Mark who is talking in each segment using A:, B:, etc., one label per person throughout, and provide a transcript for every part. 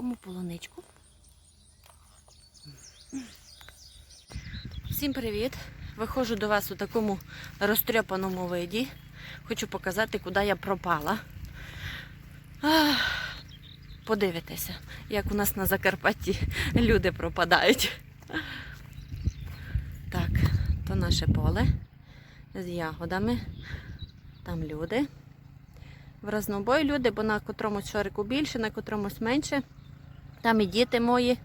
A: Закарпатському полуничку. Всім привіт! Виходжу до вас у такому розтрьопаному виді. Хочу показати, куди я пропала. Ах, Подивитися, як у нас на Закарпатті люди пропадають. Так, то наше поле з ягодами. Там люди. В разнобой люди, бо на котромусь шорику більше, на котромусь менше. Там і діти мої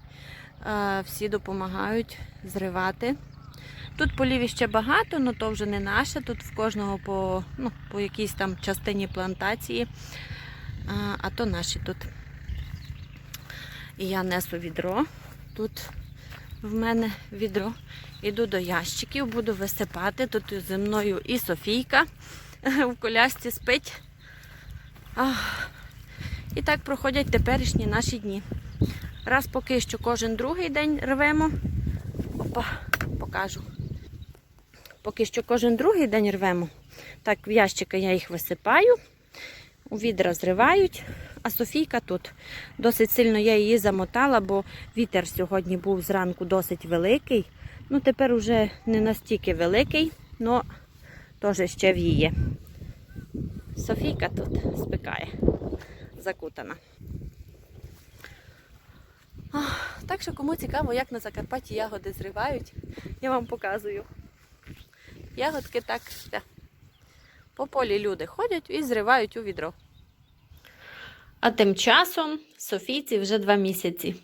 A: е, всі допомагають зривати. Тут полів ще багато, але то вже не наше. Тут в кожного по, ну, по якійсь там частині плантації, а, а то наші тут. І я несу відро. Тут в мене відро. Іду до ящиків, буду висипати. Тут зі мною і Софійка в колясці спить. Ах. І так проходять теперішні наші дні. Раз поки що кожен другий день рвемо. Опа, покажу. Поки що кожен другий день рвемо. Так, в ящика я їх висипаю, у відра зривають, а Софійка тут. Досить сильно я її замотала, бо вітер сьогодні був зранку досить великий. Ну, тепер уже не настільки великий, але теж ще віє. Софійка тут спекає, закутана. Так що кому цікаво, як на Закарпатті ягоди зривають, я вам показую. Ягодки так те, по полі люди ходять і зривають у відро. А тим часом Софійці вже два місяці.